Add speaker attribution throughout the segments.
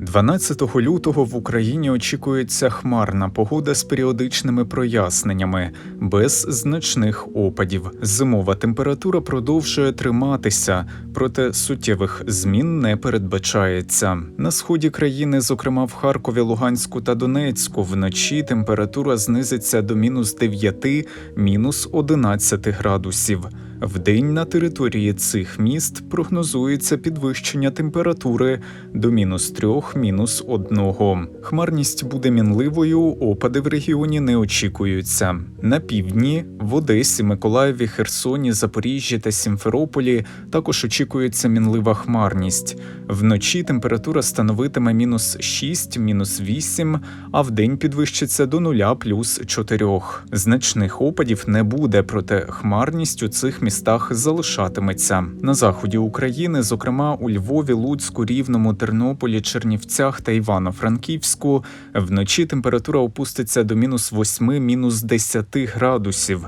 Speaker 1: 12 лютого в Україні очікується хмарна погода з періодичними проясненнями, без значних опадів. Зимова температура продовжує триматися, проте суттєвих змін не передбачається. На сході країни, зокрема в Харкові, Луганську та Донецьку, вночі температура знизиться до мінус 9, мінус 11 градусів. Вдень на території цих міст прогнозується підвищення температури до мінус 3, мінус 1. Хмарність буде мінливою, опади в регіоні не очікуються. На півдні, в Одесі, Миколаєві, Херсоні, Запоріжжі та Сімферополі також очікується мінлива хмарність. Вночі температура становитиме мінус 6, мінус 8, а вдень підвищиться до 0 плюс 4. Значних опадів не буде, проте хмарність у цих містах залишатиметься. На заході України, зокрема у Львові, Луцьку, Рівному, Тернополі, Чернівцях та Івано-Франківську, вночі температура опуститься до мінус 8, мінус 10 градусів.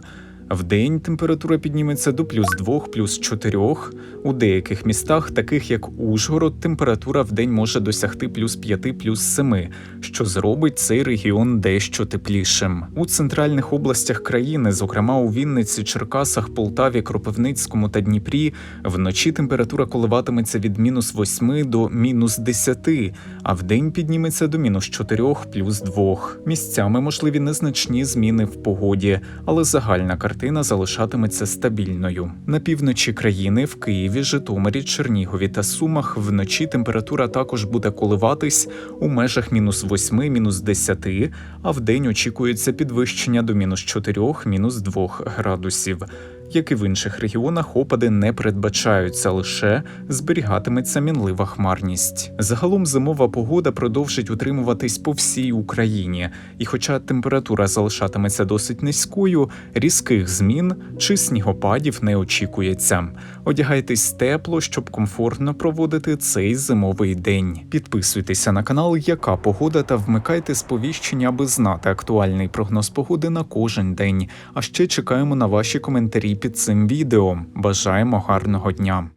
Speaker 1: Вдень температура підніметься до плюс 2, плюс 4. У деяких містах, таких як Ужгород, температура вдень може досягти плюс 5, плюс 7, що зробить цей регіон дещо теплішим. У центральних областях країни, зокрема у Вінниці, Черкасах, Полтаві, Кропивницькому та Дніпрі, вночі температура коливатиметься від мінус 8 до мінус 10, а вдень підніметься до мінус 4, плюс 2. Місцями можливі незначні зміни в погоді, але загальна картина залишатиметься стабільною. На півночі країни в Києві, Житомирі, Чернігові та Сумах вночі температура також буде коливатись у межах мінус 8, мінус 10, а вдень очікується підвищення до мінус 4, мінус 2 градусів. Як і в інших регіонах, опади не передбачаються, лише зберігатиметься мінлива хмарність. Загалом зимова погода продовжить утримуватись по всій Україні, і хоча температура залишатиметься досить низькою, різких змін чи снігопадів не очікується. Одягайтесь тепло, щоб комфортно проводити цей зимовий день. Підписуйтеся на канал, яка погода, та вмикайте сповіщення, аби знати актуальний прогноз погоди на кожен день. А ще чекаємо на ваші коментарі під цим відео. Бажаємо гарного дня!